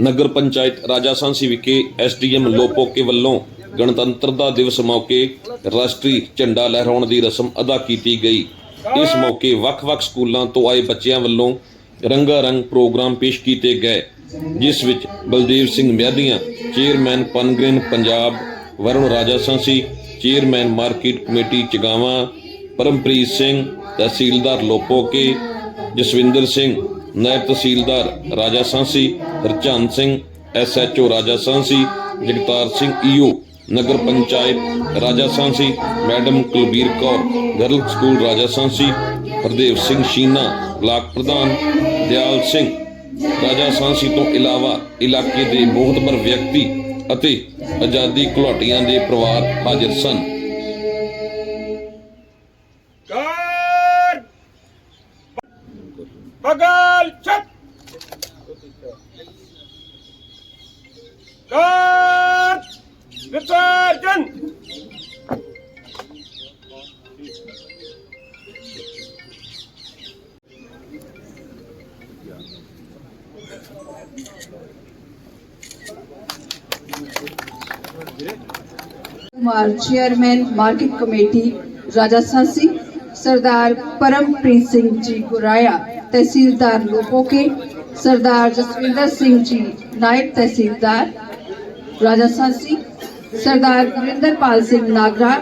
ਨਗਰ ਪੰਚਾਇਤ ਰਾਜਾਸਾਂਸੀ ਵਿਖੇ ਐਸਡੀਐਮ ਲੋਪੋਕੇ ਵੱਲੋਂ ਗਣਤੰਤਰਤਾ ਦਿਵਸ ਮੌਕੇ ਰਾਸ਼ਟਰੀ ਝੰਡਾ ਲਹਿਰਾਉਣ ਦੀ ਰਸਮ ਅਦਾ ਕੀਤੀ ਗਈ। ਇਸ ਮੌਕੇ ਵੱਖ-ਵੱਖ ਸਕੂਲਾਂ ਤੋਂ ਆਏ ਬੱਚਿਆਂ ਵੱਲੋਂ ਰੰਗਾ ਰੰਗ ਪ੍ਰੋਗਰਾਮ ਪੇਸ਼ ਕੀਤੇ ਗਏ, ਜਿਸ ਵਿੱਚ Baldev Singh Miadian, chairman Pungrain Punjab, Varun Rajasansi chairman market committee Chugawan, Parampreet Singh, tehsildar Lopoke, Jaswinder Singh, naib tehsildar Raja Sansi Harchand Singh SHO ਰਾਜਾ Sansi Jagtar Singh EO nagar panchayat Raja Sansi madam Kulbir Kaur, girl school Raja Sansi Hardev Singh Sheena, block pradhan, Dayal Singh, ਰਾਜਾ ਸਾਂਸੀ ਤੋਂ ਇਲਾਵਾ ਇਲਾਕੇ ਦੇ ਮੋਹਤਬਰ ਵਿਅਕਤੀ ਅਤੇ ਆਜ਼ਾਦੀ ਘੁਲਾਟੀਆਂ ਦੇ ਪਰਿਵਾਰ ਹਾਜ਼ਰ ਸਨ Guard! Kumar chairman market committee Raja Sansi Sardar Parampreet Singh ji Guraya tehsildar Lopoke Sardar Jaswinder Singh ji naib tehsildar Raja Sansi Sardar Gurinderpal Singh Nagra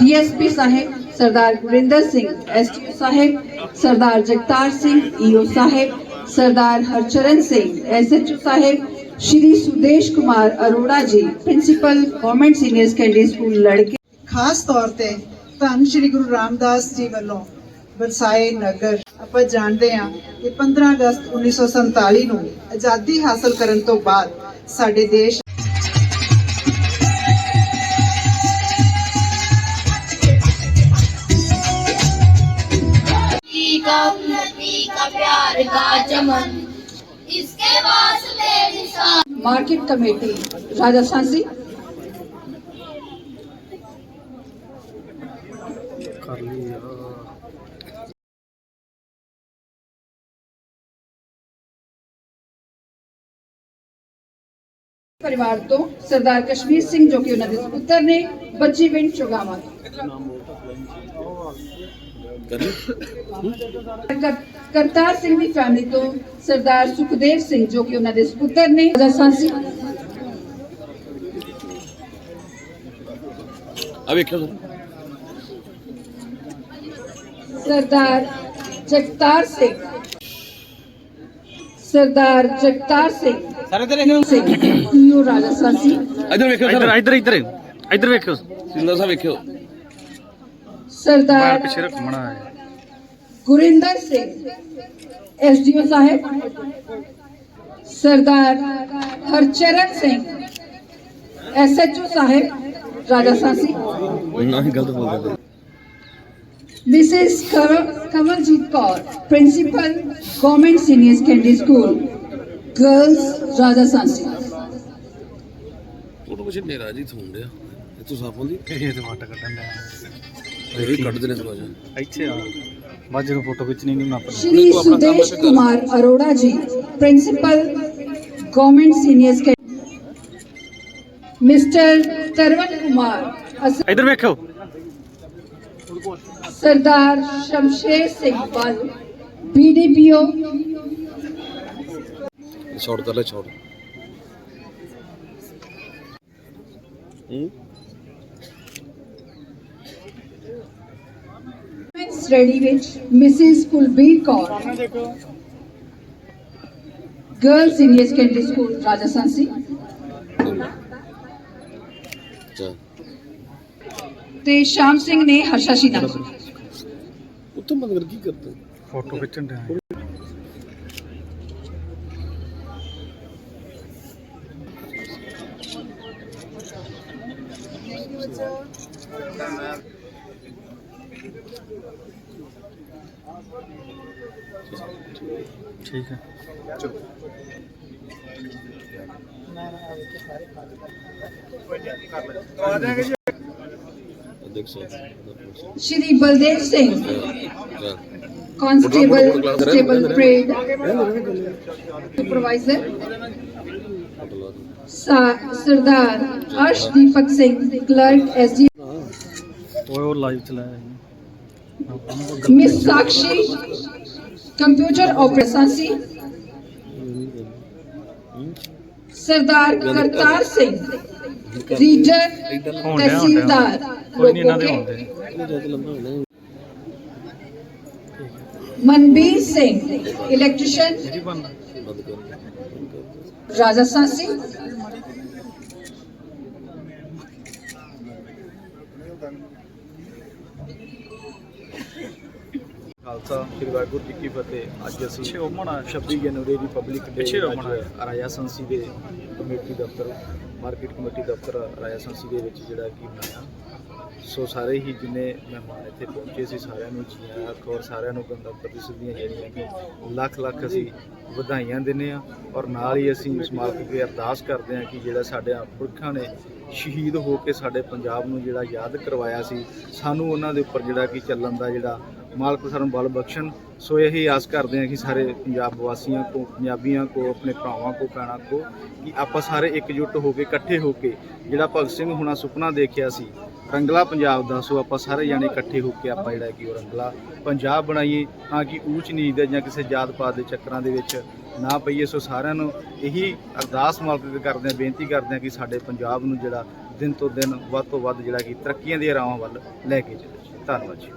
DSP sahib, Sardar Gurinder Singh, ST sahib, Sardar Jagtar Singh, EO sahib, Sardar Harcharan Singh, SHO sahib, Shri Sudesh Kumar Arora ji, principal government senior secondary school ਲੜਕੇ। ਖਾਸ ਤੌਰ ਤੇ ਧੰਨ ਸ਼੍ਰੀ ਗੁਰੂ ਰਾਮਦਾਸ ਜੀ ਵੱਲੋਂ Versailles ਨਗਰ। ਆਪਾਂ ਜਾਣਦੇ ਹਾਂ ਕਿ 15 ਅਗਸਤ 1947 ਨੂੰ ਆਜ਼ਾਦੀ ਹਾਸਲ ਕਰਨ ਤੋਂ ਬਾਅਦ ਸਾਡੇ ਦੇਸ਼ का चमन इसके वास्ते निशान मार्केट कमेटी राजा सांसी ਪਰਿਵਾਰ ਤੋਂ ਸਰਦਾਰ ਕਸ਼ਮੀਰ ਸਿੰਘ ਜੋ ਕਿ ਉਹਨਾਂ ਦੇ ਪੁੱਤਰ ਨੇ ਬੱਚੀ ਪਿੰਡ ਚੁਗਾਵਾ ਕਰ- ਕਰਤਾਰ ਸਿੰਘ ਦੀ ਫੈਮਿਲੀ ਤੋਂ ਸਰਦਾਰ ਸੁਖਦੇਵ ਸਿੰਘ ਜੋ ਕਿ ਉਹਨਾਂ ਦੇ ਸੁਪੁੱਤਰ ਨੇ ਰਾਜਾ ਸਾਂਸੀ ਆ ਸਰ ਸਰਦਾਰ ਜਗਤਾਰ ਸਿੰਘ। ਸਰਦਾਰ ਜਗਤਾਰ ਸਿੰਘ। ਸਾਰੇ ਤੇ ਦੇਖਿਓ ਸਿੰਘ ਈਓ ਰਾਜਾ ਸਾਂਸੀ ਇੱਧਰ ਵੇਖਿਓ ਇੱਧਰ ਸਰ ਇੱਧਰ ਇੱਧਰ। ਇੱਧਰ ਵੇਖਿਓ। ਸਿੰਦਰ ਸਾਹਿਬ ਵੇਖਿਓ। ਸਰਦਾਰ ਪਿੱਛੇ ਰੱਖ ਮਣਾ ਹੈ ਗੁਰਿੰਦਰ ਸਿੰਘ ਐਸਡੀਓ ਸਾਹਿਬ ਸਰਦਾਰ ਹਰਚਰਨ ਸਿੰਘ ਐਸਐਚਓ ਸਾਹਿਬ ਰਾਜਾ ਸਾਂਸੀ। ਨਾ ਗਲਤ ਬੋਲਦੇ Mrs Kamaljit Kaur principal government senior secondary school girls Raja Sansi. Photo ਕੁਛ ਨੇਰਾ ਜੀ ਥੂਣ ਡਿਆ ਇਹ ਤੂੰ ਸਾਫ਼ ਹੁੰਦੀ ਇਹ ਤੇ ਵਾਟ ਕੱਢਣ ਦਾ Sudesh Kumar Arora ji principal government senior के मिस्टर तरवन कुमार इधर देखो सरदार शमशेर सिंह बल बीडीपीओ छोड़ दले छोड़ हम्म ਸ਼੍ਰੇਣੀ ਵਿੱਚ Mrs Kulbir Kaur. Girl senior secondary school Rajasthan ਸੀ। ਤੇ ਸ਼ਾਮ ਸਿੰਘ ਨੇ ਹਰਸ਼ਾ ਸ਼ੀਨਾ ਉੱਤਮ ਮਗਰ ਕੀ ਕਰਦੇ? ਫੋਟੋ ਖਿੱਚਣ ਦਾ Thank. ठीक है। Shri Baldev Singh constable stable parade supervisor Sardar Harsh Deepak Singh clerk SD ओए वो लाइव चलाया है Miss Sakshi, Computer Operation ਸੀ ਸਰਦਾਰ ਕਰਤਾਰ ਸਿੰਘ ਰੀਜਨ ਤਹਿਸੀਲਦਾਰ ਮਨਬੀਰ ਸਿੰਘ ਇਲੈਕਟ੍ਰੀਸ਼ੀਅਨ ਰਾਜਸਥਾਨ ਸਿੰਘ ਖਾਲਸਾ ਸ੍ਰੀ ਵਾਹਿਗੁਰੂ ਜੀ ਕੀ ਫਤਿਹ। ਅੱਜ ਅਸੀਂ ਪਿੱਛੇ ਉਹ ਮਣਾ 26 ਜਨਵਰੀ ਡੇ ਰੋ ਅੱਜ ਬਣਾਇਆ। ਰਾਜਾ ਸੰਸੀ ਦੇ ਕਮੇਟੀ ਦਫ਼ਤਰ ਮਾਰਕੀਟ ਕਮੇਟੀ ਦਫ਼ਤਰ ਰਾਜਾ ਸੰਸੀ ਦੇ ਵਿੱਚ ਜਿਹੜਾ ਕੀ ਮਨਾਇਆ ਸੋ ਸਾਰੇ ਹੀ ਜਿੰਨੇ ਮਹਿਮਾਨ ਇੱਥੇ ਪਹੁੰਚੇ ਸੀ, ਸਾਰਿਆਂ ਨੂੰ ਜੀ ਆਇਆਂ ਔਰ ਸਾਰਿਆਂ ਨੂੰ ਗਣਤੰਤਰ ਦਿਵਸ ਦੀਆਂ ਜਿਹੜੀਆਂ ਕਿ ਲੱਖ ਲੱਖ ਅਸੀਂ ਵਧਾਈਆਂ ਦਿੰਦੇ ਆ ਔਰ ਨਾਲ ਹੀ ਅਸੀਂ ਉਸ ਮਾਲਕ ਅੱਗੇ ਅਰਦਾਸ ਕਰਦੇ ਆ ਕਿ ਜਿਹੜਾ ਸਾਡੇ ਪੁਰਖਾਂ ਨੇ ਸ਼ਹੀਦ ਹੋ ਕੇ ਸਾਡੇ ਪੰਜਾਬ ਨੂੰ ਜਿਹੜਾ ਯਾਦ ਕਰਵਾਇਆ ਸੀ, ਸਾਨੂੰ ਉਹਨਾਂ ਦੇ ਉੱਪਰ ਜਿਹੜਾ ਕਿ ਚੱਲਣ ਦਾ ਜਿਹੜਾ ਮਾਲਕ ਸਾਨੂੰ ਬਲ ਬਖਸ਼ਣ। ਸੋ ਇਹੀ ਆਸ ਕਰਦੇ ਹਾਂ ਕਿ ਸਾਰੇ ਪੰਜਾਬ ਵਾਸੀਆਂ ਕੋ, ਪੰਜਾਬੀਆਂ ਕੋ, ਆਪਣੇ ਭਰਾਵਾਂ ਕੋ, ਭੈਣਾਂ ਕੋ, ਕਿ ਆਪਾਂ ਸਾਰੇ ਇਕਜੁੱਟ ਹੋ ਕੇ, ਇਕੱਠੇ ਹੋ ਕੇ ਜਿਹੜਾ ਭਗਤ ਸਿੰਘ ਹੁਣਾ ਸੁਪਨਾ ਦੇਖਿਆ ਸੀ ਰੰਗਲਾ ਪੰਜਾਬ ਦਾ, ਸੋ ਆਪਾਂ ਸਾਰੇ ਜਾਣੇ ਇਕੱਠੇ ਹੋ ਕੇ ਆਪਾਂ ਜਿਹੜਾ ਕਿ ਉਹ ਰੰਗਲਾ ਪੰਜਾਬ ਬਣਾਈਏ, ਤਾਂ ਕਿ ਊਚ ਨੀਚ ਦੇ ਜਾਂ ਕਿਸੇ ਜਾਤ ਪਾਤ ਦੇ ਚੱਕਰਾਂ ਦੇ ਵਿੱਚ ਨਾ ਪਈਏ। ਸੋ ਸਾਰਿਆਂ ਨੂੰ ਇਹੀ ਅਰਦਾਸ ਮਾਲਕ ਕਰਦੇ ਹਾਂ, ਬੇਨਤੀ ਕਰਦੇ ਹਾਂ ਕਿ ਸਾਡੇ ਪੰਜਾਬ ਨੂੰ ਜਿਹੜਾ ਦਿਨ ਤੋਂ ਦਿਨ ਵੱਧ ਤੋਂ ਵੱਧ ਜਿਹੜਾ ਕਿ ਤਰੱਕੀਆਂ ਦੀਆਂ ਰਾਹਾਂ ਵੱਲ ਲੈ ਕੇ ਚੱਲੇ। ਧੰਨਵਾਦ ਜੀ।